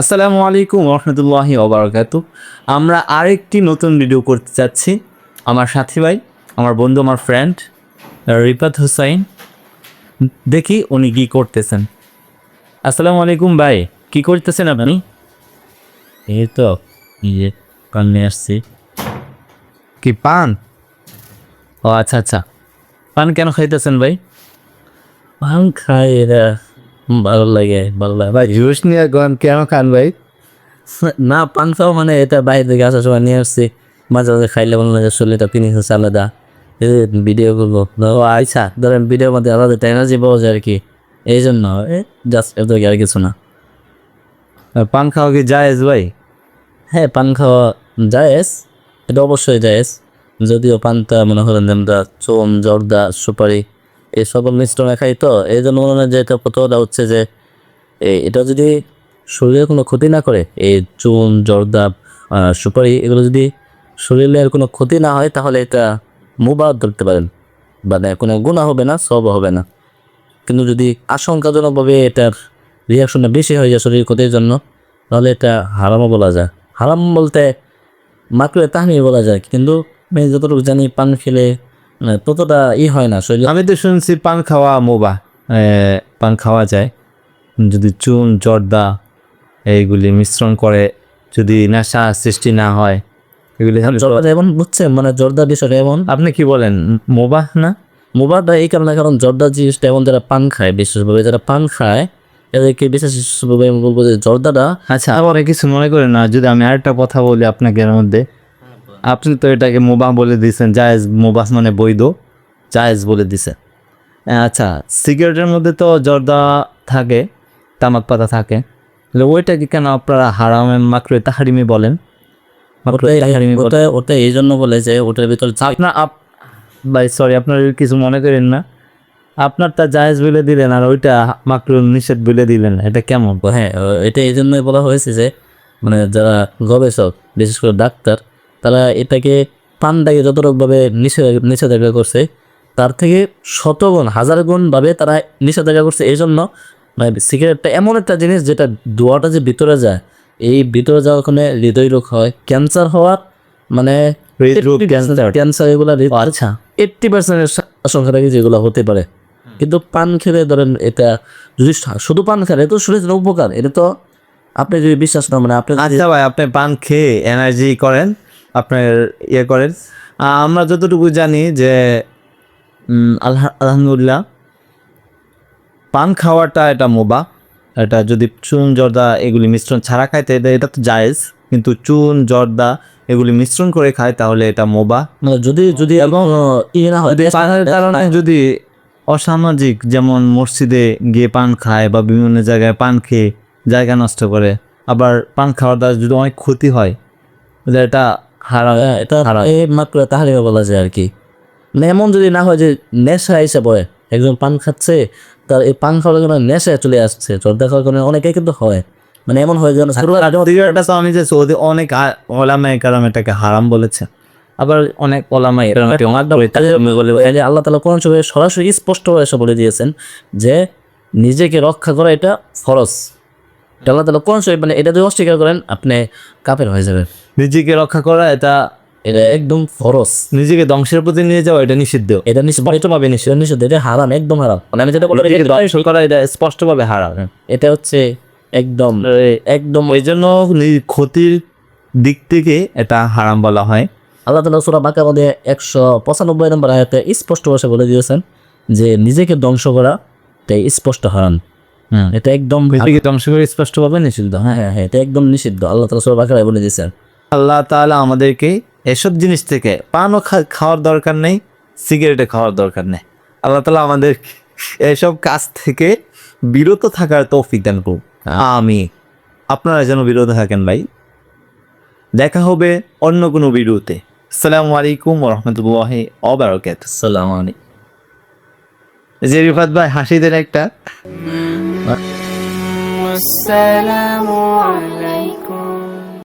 আসসালামু আলাইকুম রহমতুল্লাহি ওবরাকাত আমরা আরেকটি নতুন ভিডিও করতে চাচ্ছি আমার সাথী ভাই আমার বন্ধু আমার ফ্রেন্ড রিপাত হুসাইন। দেখি উনি কী করতেছেন। আসসালামু আলাইকুম ভাই কি করতেছেন আপনি? এই তো ইয়ে কান নিয়ে আসছি। কি পান? ও আচ্ছা আচ্ছা। পান কেন খাইতেছেন ভাই? পান খাই এরা। ভালো লাগে ভালো লাগে। ভাই জুস নিয়ে গন কেন খান ভাই? না পান খাও মানে এটা বাইরে থেকে আসার সময় নিয়ে আসছি। মাঝে মাঝে খাইলে মনে লাগে শরীরটা ফিনিশ হচ্ছে আলাদা। ভিডিও করব। ও আচ্ছা ধরেন ভিডিওর মধ্যে আলাদা এনার্জি পাওয়া যায় আর কি। এই জন্য জাস্ট এত আর কিছু না। পান খাওয়া কি জায়েজ ভাই? হ্যাঁ পান খাওয়া জায়েজ। এটা অবশ্যই জায়েজ। যদিও পানটা মনে করেন আমরা চোম জর্দা সুপারি এই সকল মিশ্রণে খাই তো এই জন্য মনে হয় যে এটা প্রথমটা হচ্ছে যে এটা যদি শরীরে কোনো ক্ষতি না করে এই চুন জর্দা আহ, সুপারি এগুলো যদি শরীরের কোনো ক্ষতি না হয় তাহলে এটা মুবাদ ধরতে পারেন। মানে কোনো গুণা হবে না সব হবে না। কিন্তু যদি আশঙ্কাজনকভাবে এটার রিয়াকশনটা বেশি হয়ে যায় শরীর ক্ষতির জন্য তাহলে এটা হারামও বলা যায়। হারাম বলতে মাত্র তাহমি বলা যায় কিন্তু আমি যতটুকু জানি পান খেলে ততটা ই হয় না শরীর আমি তো শুনছি পান খাওয়া মোবা পান খাওয়া যায়। যদি চুন জর্দা এইগুলি মিশ্রণ করে যদি নেশা সৃষ্টি না হয় এগুলি জর্দা এমন বুঝছেন মানে জর্দা বিষয়টা এমন আপনি কি বলেন মোবা না? মোবারটা এই কারণে কারণ জর্দা জিনিসটা এমন যারা পান খায় বিশেষভাবে যারা পান খায় এদেরকে বিশেষভাবে আমি বলব যে জর্দাটা আচ্ছা আবার কিছু মনে করেন না যদি আমি আরেকটা কথা বলি আপনাকে এর মধ্যে। আপনি তো এটাকে মোবা বলে দিয়েছেন জায়েজ মোবা মানে বৈধ জায়েজ বলে দিছে। আচ্ছা সিগারেটের মধ্যে তো জর্দা থাকে তামাক পাতা থাকে তাহলে ওইটাকে কেন আপনারা হারামের মাকড়ে তাহারিমি বলেন? ওটা ওটা এই জন্য বলে যে ওটার ভিতরে আপনার আপ ভাই সরি আপনার কিছু মনে করেন না। আপনার তা জায়েজ বলে দিলেন আর ওইটা মাকরুল নিষেধ বলে দিলেন এটা কেমন? হ্যাঁ এটা এই জন্যই বলা হয়েছে যে মানে যারা গবেষক বিশেষ করে ডাক্তার তারা এটাকে পানটাকে যতটুকভাবে নিষেধ নিষেধাজ্ঞা করছে তার থেকে শতগুণ হাজার গুণভাবে তারা নিষেধাজ্ঞা করছে। এই জন্য মানে সিগারেটটা এমন একটা জিনিস যেটা দোয়াটা যে ভিতরে যায় এই ভিতরে যাওয়ার ওখানে হৃদয় রোগ হয়। ক্যান্সার হওয়ার মানে ক্যান্সার। ক্যান্সার এগুলো আচ্ছা। এইট্টি পার্সেন্টের আশঙ্কা থাকে যেগুলো হতে পারে। কিন্তু পান খেলে ধরেন এটা যদি শুধু পান খেলে তো শরীরের উপকার। এটা তো আপনি যদি বিশ্বাস না মানে আপনি আচ্ছা ভাই আপনি পান খেয়ে এনার্জি করেন আপনার ইয়ে করেন। আমরা যতটুকু জানি যে আলহা আলহামদুলিল্লাহ পান খাওয়াটা এটা মোবা। এটা যদি চুন জর্দা এগুলি মিশ্রণ ছাড়া খাইতে এটা এটা তো জায়েজ। কিন্তু চুন জর্দা এগুলি মিশ্রণ করে খায় তাহলে এটা মোবা। মানে যদি যদি এবং ইয়ে হয় কারণে যদি অসামাজিক যেমন মসজিদে গিয়ে পান খায় বা বিভিন্ন জায়গায় পান খেয়ে জায়গা নষ্ট করে আবার পান খাওয়ার দ্বারা যদি অনেক ক্ষতি হয় এটা হারা হ্যাঁ, এটা এই মাত্র তাহলে বলা যায় আর কি। মানে এমন যদি না হয় যে নেশা এসে পড়ে একজন পান খাচ্ছে তার এই পান খাওয়ার জন্য নেশায় চলে আসছে জর্দা খাওয়ার কারণে অনেকে কিন্তু হয়। মানে এমন হয় যেন শুরু আগে আমি যে সৌদি অনেক ওলামায়ে কারাম এটাকে হারাম বলেছে। আবার অনেক ওলামাই এই আল্লাহ তালা কোরআন শরীফে সরাসরি স্পষ্ট এসে বলে দিয়েছেন যে নিজেকে রক্ষা করা এটা ফরজ। আল্লাহ তালা কোরআন শরীফ মানে এটা যদি অস্বীকার করেন আপনি কাপের হয়ে যাবেন। নিজেকে রক্ষা করা এটা এটা একদম ফরজ। নিজেকে ধ্বংসের প্রতি নিয়ে যাওয়া এটা নিষিদ্ধ। এটা নিশ্চিত পাবে নিশ্চিত নিষিদ্ধ এটা হারাম একদম হারাম। মানে আমি যেটা ধ্বংস করা এটা স্পষ্টভাবে হারাম। এটা হচ্ছে একদম একদম ওই জন্য ক্ষতির দিক থেকে এটা হারাম বলা হয়। আল্লাহ তালা সুরা বাঁকা মধ্যে একশো পঁচানব্বই নম্বর আয়াতে স্পষ্ট ভাষা বলে দিয়েছেন যে নিজেকে ধ্বংস করা তাই স্পষ্ট হারাম। হুম এটা একদম নিজেকে ধ্বংস করে স্পষ্টভাবে নিষিদ্ধ। হ্যাঁ হ্যাঁ হ্যাঁ এটা একদম নিষিদ্ধ। আল্লাহ তালা সুরা বাঁকা বলে দিয়েছেন। আল্লাহ তালা আমাদেরকে এসব জিনিস থেকে পানও খাওয়ার দরকার নেই সিগারেটে খাওয়ার দরকার নেই। আল্লাহ তালা আমাদের এসব কাজ থেকে বিরত থাকার তৌফিক দেন করুন হ্যাঁ। আমি আপনারা যেন বিরত থাকেন ভাই। দেখা হবে অন্য কোনো বিরতে সালাম আলাইকুম রহমতুল্লাহ অবরাকাত আসসালামু আলাইকুম। যে ভাই ভাই হাসিদের একটা আসসালামু আলাইকুম।